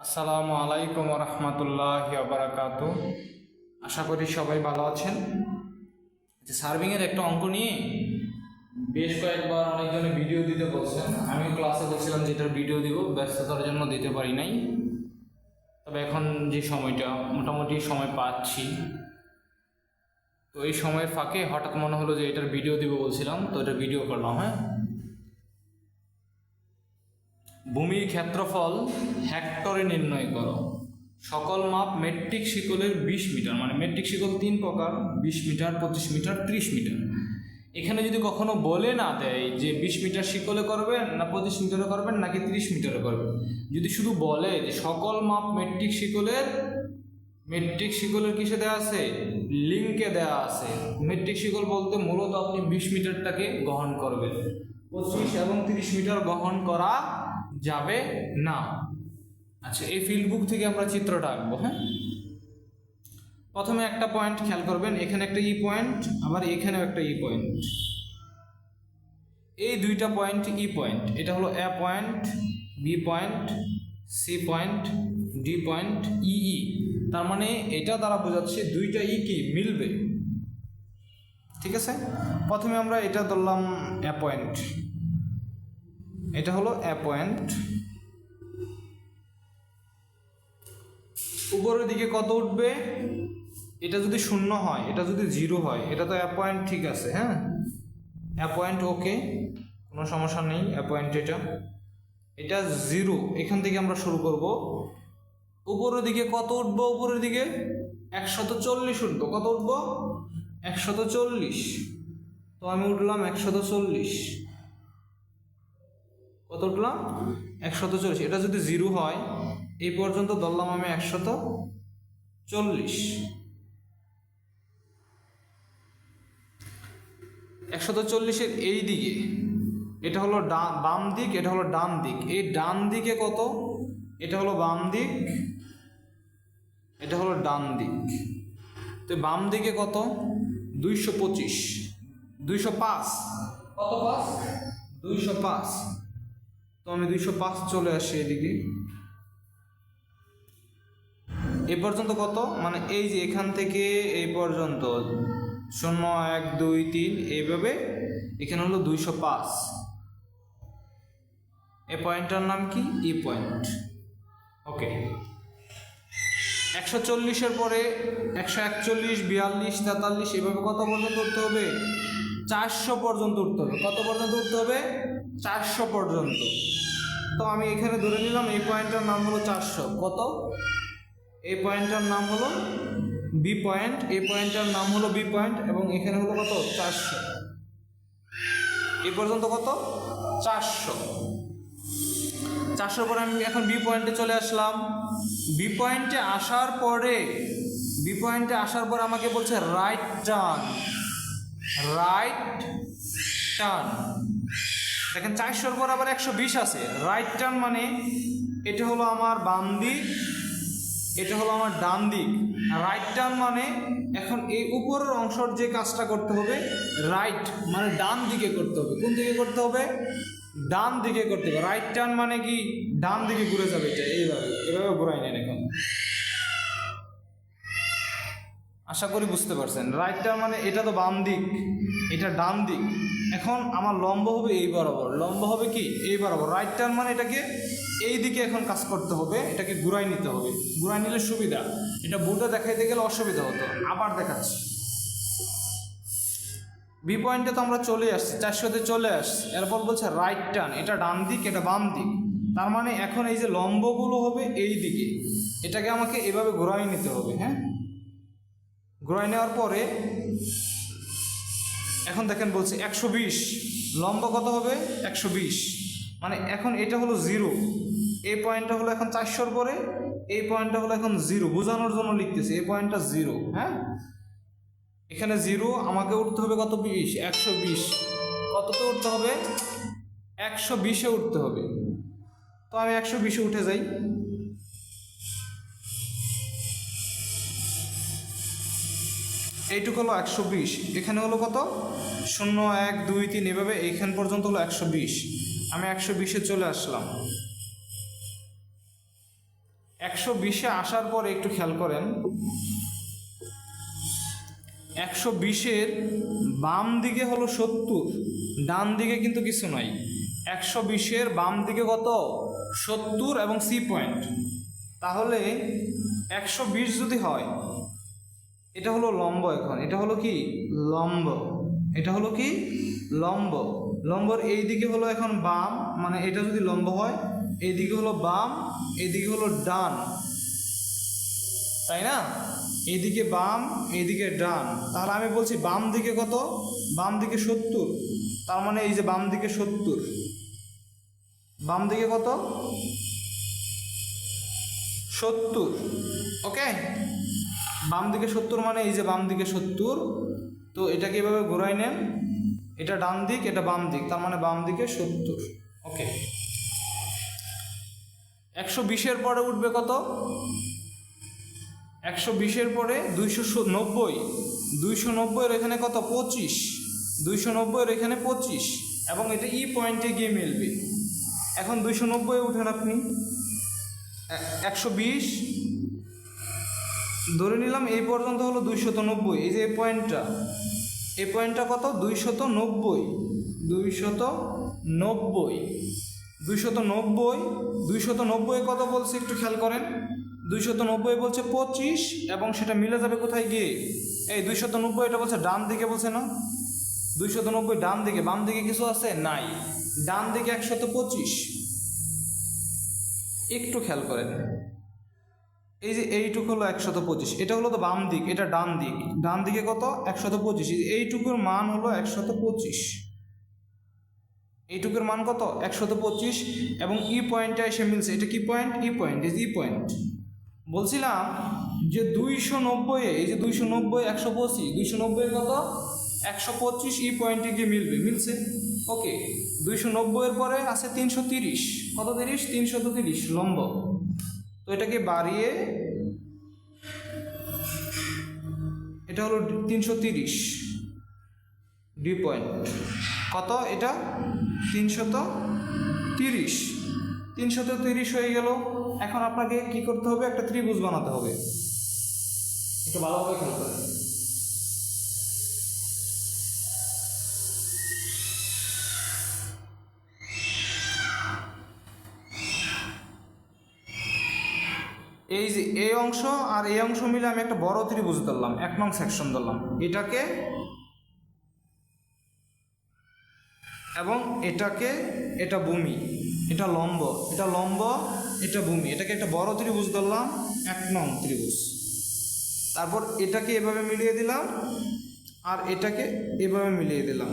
আসসালামু আলাইকুম রহমতুল্লাহ বারাকাত আশা করি সবাই ভালো আছেন। যে সার্ভিংয়ের একটা অঙ্ক নিয়ে বেশ কয়েকবার অনেকজনে ভিডিও দিতে বলছেন। আমি ক্লাসে বলছিলাম যে এটার ভিডিও দিব, ব্যস্ততার জন্য দিতে পারি নাই। তবে এখন যে সময়টা, মোটামুটি সময় পাচ্ছি। তো এই সময়ের ফাঁকে হঠাৎ মনে হলো যে এটার ভিডিও দিব বলছিলাম, তো এটা ভিডিও করলাম হ্যাঁ? ভূমির ক্ষেত্রফল হেক্টরে নির্ণয় করো। সকল মাপ মেট্রিক শিকলের বিশ মিটার মানে মেট্রিক শিকল তিন প্রকার, বিশ মিটার, পঁচিশ মিটার, ত্রিশ মিটার। এখানে যদি কখনো বলে না দেয় যে বিশ মিটার শিকলে করবেন না পঁচিশ মিটারে করবেন নাকি ত্রিশ মিটারে করবেন যদি শুধু বলে যে সকল মাপ মেট্রিক শিকলের মেট্রিক শিকলের কিসে দেওয়া আছে? লিঙ্কে দেওয়া আছে। মেট্রিক শিকল বলতে মূলত আপনি বিশ মিটারটাকে গ্রহণ করবেন। পঁচিশ এবং তিরিশ মিটার গ্রহণ করা যাবে না। আচ্ছা এই ফিল্ড বুক থেকে আমরা চিত্রটা আঁকবো হ্যাঁ? প্রথমে একটা পয়েন্ট খেয়াল করবেন, এখানে একটা ই পয়েন্ট আবার এখানেও একটা ই পয়েন্ট এই দুইটা পয়েন্ট ই পয়েন্ট এটা হলো A point B point C point D point E E তার মানে এটা দ্বারা বোঝাচ্ছে দুইটা ই কি মিলবে। ঠিক আছে? প্রথমে আমরা এটা ধরলাম এ পয়েন্ট এটা হলো অ্যাপয়েন্ট উপরের দিকে কত উঠবে? এটা যদি শূন্য হয়, এটা যদি জিরো হয়, এটা তো অ্যাপয়েন্ট ঠিক আছে হ্যাঁ? অ্যাপয়েন্ট ওকে কোনো সমস্যা নেই অ্যাপয়েন্ট এটা। এটা জিরো এখান থেকে আমরা শুরু করব। উপরের দিকে কত উঠবো উপরের দিকে? একশত চল্লিশ উঠবো। কত উঠবো? একশত চল্লিশ। তো আমি উঠলাম একশত চল্লিশ। কত উঠলাম একশত চল্লিশ। এটা যদি জিরো হয়, এই পর্যন্ত ধরলাম আমি একশত চল্লিশ। একশত চল্লিশের এই দিকে, এটা হলো ডান বাম দিক, এটা হলো ডান দিক। এই ডান দিকে কত? এটা হলো বাম দিক, এটা হলো ডান দিক। তো বাম দিকে কত? দুইশো পঁচিশ। দুইশো পাঁচ। কত পাঁচ? দুইশো পাঁচ। তো আমি দুইশো পাঁচ চলে আসি এদিকে। এ পর্যন্ত কত? মানে এই যে এখান থেকে এই পর্যন্ত, শূন্য, এক, দুই, তিন, এইভাবে এখানে হলো দুইশো পাঁচ। এ পয়েন্টটার নাম কি? E point. ওকে। একশো চল্লিশের পরে একশো একচল্লিশ, বিয়াল্লিশ, তেতাল্লিশ, এভাবে কত পর্যন্ত উঠতে হবে? চারশো পর্যন্ত উঠতে হবে। কত পর্যন্ত উঠতে হবে? চারশো পর্যন্ত। তো আমি এখানে ধরে নিলাম এই পয়েন্টটার নাম হলো চারশো। কত? এই পয়েন্টটার নাম হলো বি পয়েন্ট, এই পয়েন্টটার নাম হলো বি পয়েন্ট এবং এখানে হলো কত? চারশো। এই পর্যন্ত কত? চারশো। চারশোর পরে আমি এখন বি পয়েন্টে চলে আসলাম। বি পয়েন্টে আসার পরে, বি পয়েন্টে আসার পর আমাকে বলছে রাইট টার্ন রাইট টার্ন দেখেন চারশোর পর আবার একশো বিশ আছে। রাইট টার্ন মানে এটা হলো আমার বাম দিক, এটা হলো আমার ডান দিক। রাইট টার্ন মানে এখন এই উপরের অংশের যে কাজটা করতে হবে রাইট মানে ডান দিকে করতে হবে। কোন দিকে করতে হবে? ডান দিকে করতে হবে। রাইট টার্ন মানে কি? ডান দিকে ঘুরে যাবে এটা, এইভাবে। এভাবে ঘুরাই নেন এখন। আশা করি বুঝতে পারছেন। রাইট টার্ন মানে এটা তো বাম দিক, এটা ডান দিক। এখন আমার লম্ব হবে এই বরাবর। লম্ব হবে কি? এই বরাবর। রাইট টার্ন মানে এটাকে এই দিকে এখন কাজ করতে হবে, এটাকে ঘুরাই নিতে হবে। ঘুরাই নিলে সুবিধা। এটা বুটে দেখাইতে গেলে অসুবিধা হতো। আবার দেখাচ্ছি। বি পয়েন্টে তো আমরা চলে আসছি চারশোতে চলে আসছি। এরপর বলছে রাইট টার্ন এটা ডান দিক, এটা বাম দিক। তার মানে এখন এই যে লম্বগুলো হবে এই দিকে, এটাকে আমাকে এভাবে ঘোরাই নিতে হবে হ্যাঁ? ঘোরাই নেওয়ার পরে এখন দেখেন বলছে একশো বিশ। লম্বা কত হবে? একশো বিশ। মানে এখন এটা হলো জিরো। এই পয়েন্টটা হলো এখন চারশোর পরে, এই পয়েন্টটা হলো এখন জিরো। বোঝানোর জন্য লিখতেছি, এই পয়েন্টটা জিরো হ্যাঁ? এখানে জিরো, আমাকে উঠতে হবে কত বিশ? একশো বিশ। কততে উঠতে হবে? একশো বিশে উঠতে হবে। তো আমি একশো বিশে উঠে যাই। এইটুকু হলো একশো বিশ। এখানে হলো কত? শূন্য, এক, দুই, তিন, এভাবে এইখান পর্যন্ত হলো একশো বিশ। আমি একশো বিশে চলে আসলাম। একশো বিশে আসার পর একটু খেয়াল করেন। একশো বিশের বাম দিকে হলো সত্তর, ডান দিকে কিন্তু কিছু নাই। একশো বিশের বাম দিকে কত? সত্তর এবং সি পয়েন্ট। তাহলে একশো বিশ যদি হয় এটা হলো লম্ব এখন। এটা হলো কি? লম্ব। এটা হলো কি? লম্ব। লম্বর এই দিকে হলো এখন বাম মানে এটা যদি লম্ব হয়, এই দিকে হলো বাম এইদিকে হলো ডান। তাই না? এইদিকে বাম এইদিকে ডান। তাহলে আমি বলছি বাম দিকে কত? বাম দিকে সত্তর। তার মানে এই যে বাম দিকে সত্তর। বাম দিকে কত? সত্তর। ওকে? বাম দিকে সত্তর মানে এই যে বাম দিকে সত্তর, তো এটাকে এভাবে ঘোরাই নেন। এটা ডান দিক, এটা বাম দিক, তার মানে বাম দিকে সত্তর। ওকে। একশো বিশের পরে উঠবে কত? একশো বিশের পরে দুইশো নব্বই। দুইশো নব্বইয়ের এখানে কত? পঁচিশ। দুইশো নব্বইয়ের এখানে পঁচিশ। এবং এটা ই পয়েন্টে গিয়ে মিলবে। এখন দুইশো নব্বই উঠেন আপনি। একশো বিশ ধরে নিলাম এই পর্যন্ত হলো দুইশত নব্বই। এই যে এই পয়েন্টটা এই পয়েন্টটা কত? দুইশত নব্বই। দুইশত নব্বই। দুইশত নব্বই দুইশত নব্বই কত বলছে একটু খেয়াল করেন? দুইশত নব্বই বলছে পঁচিশ, এবং সেটা মিলে যাবে কোথায় গিয়ে? এই দুইশত নব্বই এটা বলছে ডান দিকে বলছে না? দুইশত নব্বই ডান দিকে, বাম দিকে কিছু আছে? নাই। ডান দিকে একশত পঁচিশ। একটু খেয়াল করেন। এই যে এইটুকু হলো একশত পঁচিশ, এটা হলো তো বাম দিক, এটা ডান দিক। ডান দিকে কত? একশত পঁচিশ এইটুকুর মান হলো একশত পঁচিশ। এইটুকুর মান কত? একশত পঁচিশ, এবং ই পয়েন্টটা এসে মিলছে। এটা কি point? E point is E point. বলছিলাম যে দুইশো নব্বই এই যে দুইশো নব্বই, একশো পঁচিশ, দুইশো নব্বই কত? একশো পঁচিশ ই পয়েন্টে গিয়ে মিলবে, মিলছে? ওকে, দুইশো নব্বইয়ের পরে আছে তিনশো তিরিশ। কত তিরিশ? তিনশত তিরিশ, লম্ব। তো এটাকে বাড়িয়ে এটা হলো তিনশো তিরিশ ডি পয়েন্ট। কত এটা? তিনশত তিরিশ। তিনশত তিরিশ হয়ে গেল। এখন আপনাকে কি করতে হবে? একটা ত্রিভুজ বানাতে হবে। একটু ভালোভাবে খেলতে করেন এই যে এই অংশ আর এই অংশ মিলে আমি একটা বড় ত্রিভুজ ধরলাম, এক নং সেকশন ধরলাম। এটাকে এবং এটাকে এটা ভূমি, এটা লম্ব এটা লম্ব, এটা ভূমি, এটাকে একটা বড় ত্রিভুজ ধরলাম, এক নং ত্রিভুজ। তারপর এটাকে এভাবে মিলিয়ে দিলাম আর এটাকে এভাবে মিলিয়ে দিলাম।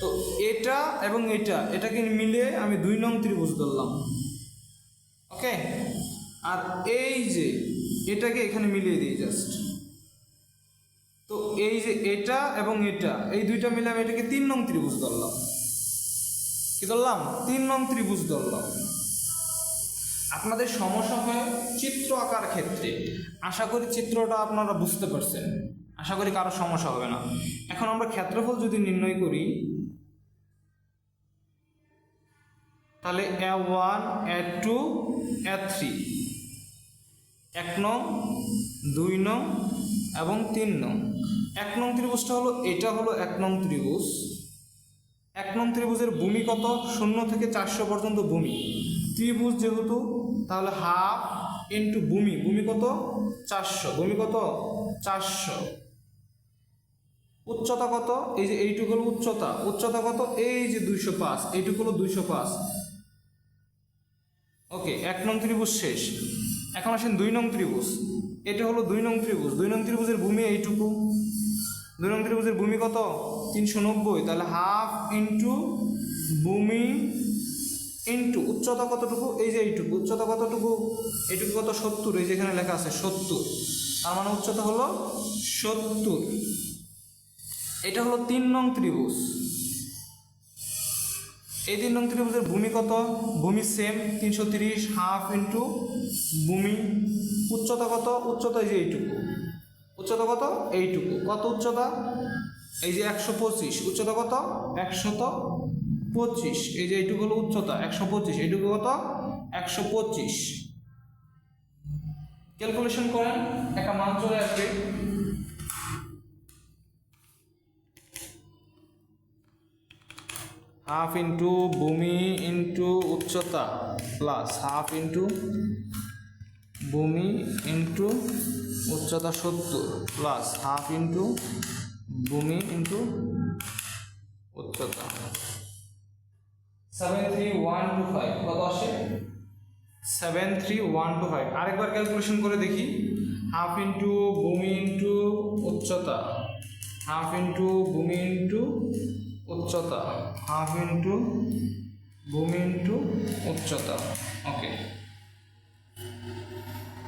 তো এটা এবং এটা, এটাকে মিলিয়ে আমি দুই নং ত্রিভুজ ধরলাম। ওকে আর এই যে এটাকে এখানে মিলিয়ে দিই জাস্ট তো এই যে এটা এবং এটা, এই দুইটা মিলে আমি এটাকে তিন নং ত্রিভুজ ধরলাম। কি ধরলাম? তিন নং ত্রিভুজ ধরলাম। আপনাদের সমস্যা হয় চিত্র আঁকার ক্ষেত্রে। আশা করি চিত্রটা আপনারা বুঝতে পারছেন। আশা করি কারও সমস্যা হবে না। এখন আমরা ক্ষেত্রফল যদি নির্ণয় করি, তাহলে A one A two A three এক নং, দুই নং এবং তিন নং। এক নং ত্রিভুজটা হলো, এটা হলো এক নং ত্রিভুজ। এক নং ত্রিভুজের ভূমি কত? শূন্য থেকে চারশো পর্যন্ত ভূমি। ত্রিভুজ যেহেতু, তাহলে হাফ ইন্টু ভূমি। ভূমি কত? চারশো। ভূমি কত? চারশো। উচ্চতা কত? এই যে এইটুকু হলো উচ্চতা। উচ্চতা কত? এই যে দুইশো পাঁচ। এইটুকু হলো দুইশো পাঁচ। ওকে, এক নং ত্রিভুজ শেষ। এখন আসেন দুই নং ত্রিভুজ। এটা হলো দুই নং ত্রিভুজ। দুই নং ত্রিভুজের ভূমি এইটুকু। দুই নং ত্রিভুজের ভূমি কত? তিনশো নব্বই। তাহলে হাফ ইন্টু ভূমি ইন্টু উচ্চতা কতটুকু? এই যে এইটুকু। উচ্চতা কতটুকু? এইটুকু কত? সত্তর। এই যেখানে লেখা আছে সত্তর। তার মানে উচ্চতা হলো সত্তর। এটা হলো তিন নং ত্রিভুজ। এই তিন নং ত্রিভুজের ভূমি কত? ভূমি সেম তিনশো তিরিশ হাফ ইন্টু ভূমি উচ্চতা কত? উচ্চতা এই যে এইটুকু। উচ্চতা কত? এইটুকু। কত উচ্চতা? এই যে একশো পঁচিশ। উচ্চতা কত? একশত পঁচিশ। এই যে এইটুকু হলো উচ্চতা, একশো পঁচিশ। এইটুকু কত? একশো পঁচিশ। ক্যালকুলেশন করেন, একটা মান চলে আসবে। হাফ ইন্টু ভূমি ইন্টু উচ্চতা প্লাস হাফ ইন্টু ভূমি ইন্টু উচ্চতা সত্তর প্লাস হাফ ইন্টু ভূমি ইন্টু উচ্চতা। Seven three one two five কত আসে? Seven three one two five আরেকবার ক্যালকুলেশন করে দেখি। হাফ ইন্টু ভূমি ইন্টু উচ্চতা। হাফ ইন্টু ভূমি ইন্টু উচ্চতা। হাফ ইন্টু ভূমি ইন্টু উচ্চতা। ওকে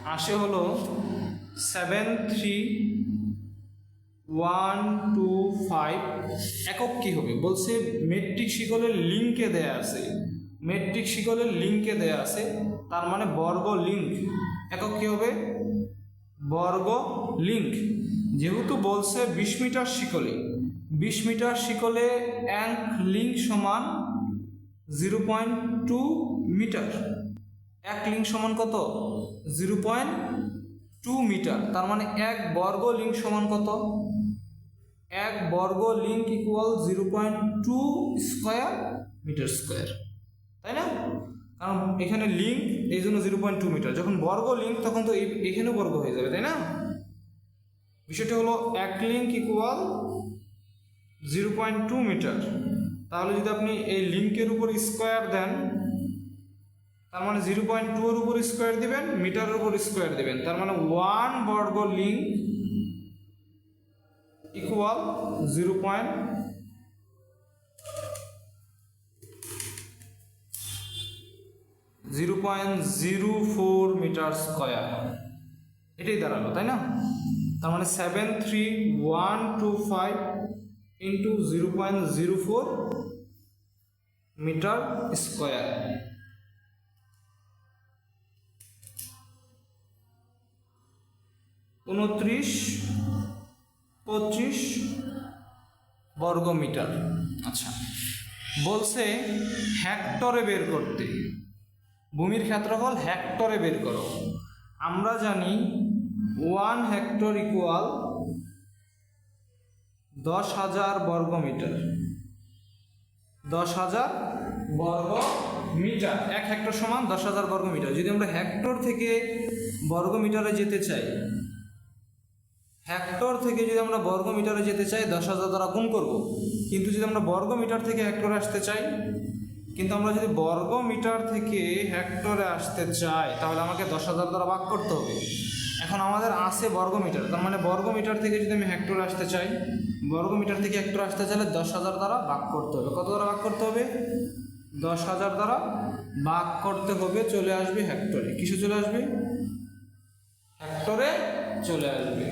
আসে হলো seven three one two five একক কী হবে? বলছে মেট্রিক শিকলের লিঙ্কে দেয়া আছে। মেট্রিক শিকলের লিঙ্কে দেয়া আছে। তার মানে বর্গ লিঙ্ক একক কী হবে? বর্গ লিঙ্ক যেহেতু বলছে বিশ মিটার শিকলে। বিশ মিটার শিকলে অ্যাঙ্ক লিঙ্ক সমান জিরো পয়েন্ট টু মিটার। এক লিঙ্ক সমান কত? Zero point two metre. তার মানে এক বর্গ লিঙ্ক সমান কত? এক বর্গ link equal zero point two square metre square. তাই না? কারণ এখানে লিঙ্ক এই জন্য জিরো পয়েন্ট টু মিটার। যখন বর্গ লিঙ্ক তখন তো এখানেও বর্গ হয়ে যাবে, তাই না? বিষয়টা হলো এক link equal zero point two metre. তাহলে যদি আপনি এই লিঙ্কের উপর স্কোয়ার দেন, তার মানে জিরো পয়েন্ট টু এর উপর স্কোয়ার দিবেন, মিটারের উপর স্কোয়ার দিবেন। তার মানে ওয়ান বর্গ link equal zero point zero point zero four metre square. এটাই দাঁড়াল, তাই না? তার মানে seven three one two five into zero point zero four metre square উনত্রিশ পঁচিশ বর্গ মিটার। আচ্ছা। বলছে হেক্টরে বের করতে। ভূমির ক্ষেত্রফল হেক্টরে বের করো। আমরা জানি ওয়ান হেক্টর ইকুয়াল দশ হাজার বর্গ মিটার দশ হাজার বর্গ মিটার এক হেক্টর সমান দশ হাজার বর্গ মিটার যদি আমরা হেক্টর থেকে বর্গ মিটারে যেতে চাই, হেক্টর থেকে যদি আমরা বর্গ মিটারে যেতে চাই দশ হাজার দ্বারা গুণ করব। কিন্তু যদি আমরা বর্গ মিটার থেকে হেক্টরে আসতে চাই, কিন্তু আমরা যদি বর্গ মিটার থেকে হেক্টরে আসতে চাই, তাহলে আমাকে দশ হাজার দ্বারা ভাগ করতে হবে। এখন আমাদের আছে বর্গ মিটার তার মানে বর্গ মিটার থেকে যদি আমি হেক্টরে আসতে চাই বর্গ মিটার থেকে একটু আসতে চাইলে দশ হাজার দ্বারা ভাগ করতে হবে। কত দ্বারা ভাগ করতে হবে? দশ হাজার দ্বারা ভাগ করতে হবে, চলে আসবে হেক্টরে। কিসে চলে আসবে? হেক্টরে চলে আসবে।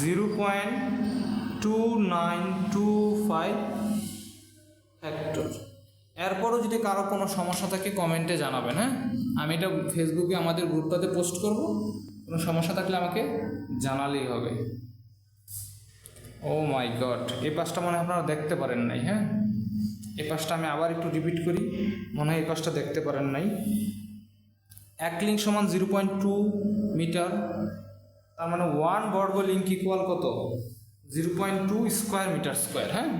Zero point two nine two five hectare. এরপরও যদি কারও কোনো সমস্যা থাকে, কমেন্টে জানাবেন হ্যাঁ? আমি এটা ফেসবুকে আমাদের গ্রুপটাতে পোস্ট করব। কোনো সমস্যা থাকলে আমাকে জানালেই হবে। ও মাই গড এই পাশটা মনে হয় আপনারা দেখতে পারেন নাই হ্যাঁ? এই পাশটা আমি আবার একটু রিপিট করি, মনে হয় এই পাশটা দেখতে পারেন নাই। এক লিঙ্ক সমান জিরো পয়েন্ট টু মিটার তার মানে ওয়ান বর্গ লিঙ্ক ইকুয়াল কত? Zero point two square metre square হ্যাঁ?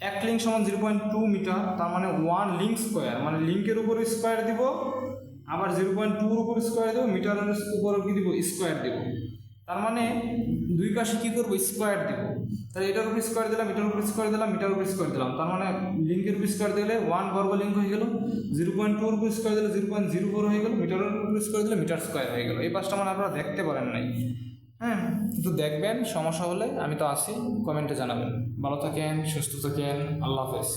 এক লিঙ্ক সমান জিরো পয়েন্ট টু মিটার তার মানে ওয়ান লিঙ্ক স্কোয়ার মানে লিঙ্কের উপর স্কোয়ার দিব আবার জিরো পয়েন্ট টুর উপর স্কোয়ার দেবো মিটারের উপর কি দিব? স্কোয়ার দেবো। তার মানে দুই পাশে কী করব? স্কোয়ার দেবো। তাহলে এটার উপর স্কোয়ার দিলাম, এটার উপর স্কোয়ার দিলাম মিটার উপর স্কোয়ার দিলাম। তার মানে লিঙ্কের উপর স্কোয়ার দিলে ওয়ান বর্গ লিঙ্ক হয়ে গেল জিরো পয়েন্ট টুর উপর স্কোয়ার দিলে জিরো পয়েন্ট জিরো ফোর হয়ে গেল মিটারের উপর স্কোয়ার দিলে মিটার স্কোয়ার হয়ে গেল। এই পাশটা মানে আপনারা দেখতে পারেন নাই। হ্যাঁ কিন্তু দেখবেন, সমস্যা হলে আমি তো আছি কমেন্টে জানাবেন। ভালো থাকেন, সুস্থ থাকেন, আল্লাহ হাফেজ।